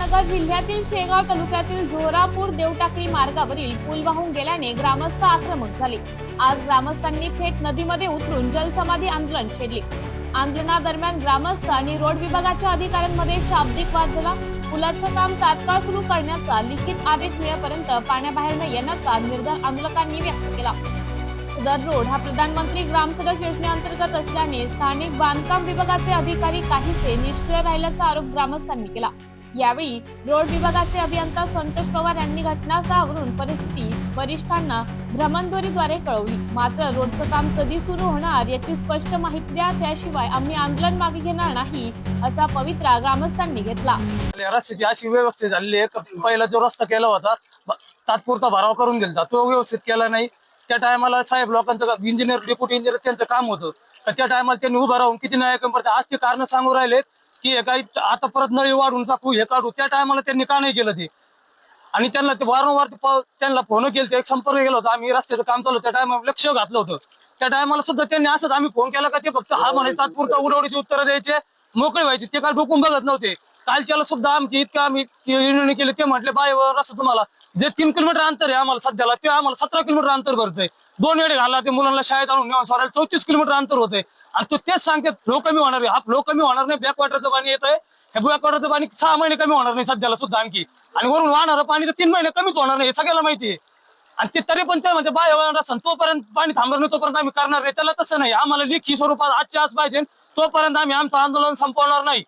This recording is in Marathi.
अहमदनगर जिल्ह्यातील शेगाव तालुक्यातील झोरापूर देवटाकळी मार्गावरील पूल वाहून गेल्याने ग्रामस्थ आक्रमक झाले. आज ग्रामस्थांनी थेट नदीमध्ये उतरून जलसमाधी आंदोलन छेडले. आंदोलनादरम्यान ग्रामस्थ आणि रोड विभागाच्या अधिकाऱ्यांमध्ये शाब्दिक वाद झाला. पुलाचं काम तात्काळ सुरू करण्याचा लिखित आदेश मिळेपर्यंत पाण्याबाहेर न येण्याचा निर्धार आंदोलकांनी व्यक्त केला. सदर रोड हा प्रधानमंत्री ग्राम सडक योजनेअंतर्गत असल्याने स्थानिक बांधकाम विभागाचे अधिकारी काहीसे निष्क्रिय राहिल्याचा आरोप ग्रामस्थांनी केला. यावेळी रोड विभागाचे अभियंता संतोष पवार यांनी घटनास्थळावरून परिस्थिती वरिष्ठांना भ्रमणध्वरीद्वारे कळवली. मात्र रोडचं काम कधी सुरू होणार याची स्पष्ट माहिती द्या. त्याशिवाय आम्ही आंदोलन मागे घेणार नाही असा पवित्रा ग्रामस्थांनी घेतला. रस्त्याची अशी व्यवस्थित झालेली आहे. का पहिला जो रस्ता केला होता तात्पुरता भराव करून गेलता. तो व्यवस्थित केला नाही. त्या टायमाला साहेब लोकांचं इंजिनियर डेप्युटी इंजिनियर त्यांचं काम होतं. त्या टायमाला त्यांनी उभं राहून किती न्याय पडते आज ते कारण सांगू राहिलेत. की हे काही आता परत नळी वाढून टाकू हे काढू. त्या टायमाला त्यांनी का नाही केलं ते? आणि त्यांना ते वारंवार ते त्यांना फोन केले एक संपर्क केला होता. आम्ही रस्त्याचं काम चालू त्या टायमाला लक्ष घातलं होतं. त्या टायमाला सुद्धा त्यांनी असंच आम्ही फोन केला का ते फक्त हा म्हणे तात्पुरता उडवडीची उत्तरं द्यायचे मोकळे व्हायचे. ते काय डोकून बघत नव्हते. कालच्याला सुद्धा आमची इतकं आम्ही युनियन केले ते म्हटले बाय असं तुम्हाला जे तीन किलोमीटर अंतर आहे आम्हाला सध्याला ते आम्हाला सतरा किलोमीटर अंतर भरतंय. दोन वेळे घाला ते मुलांना शाळेत आणून नेऊन सोडायला चौतीस किलोमीटर अंतर होते आणि तो तेच सांगते फ्लो कमी होणार आहे. हा फ्लो कमी होणार नाही बॅकवॉटरचं पाणी येत आहे. हे बॅकवॉटरचं पाणी सहा महिने कमी होणार नाही सध्याला सुद्धा आणखी. आणि वरून वाहणारं पाणी तर तीन महिने कमीच होणार नाही हे सगळ्याला माहिती आहे. आणि ते तरी पण ते म्हणते बाय रसन तोपर्यंत पाणी थांबणार नाही तोपर्यंत आम्ही करणार नाही. त्याला तसं नाही आम्हाला लेखी स्वरूपात आजच्या आज पाहिजे तोपर्यंत आम्ही आमचं आंदोलन संपवणार नाही.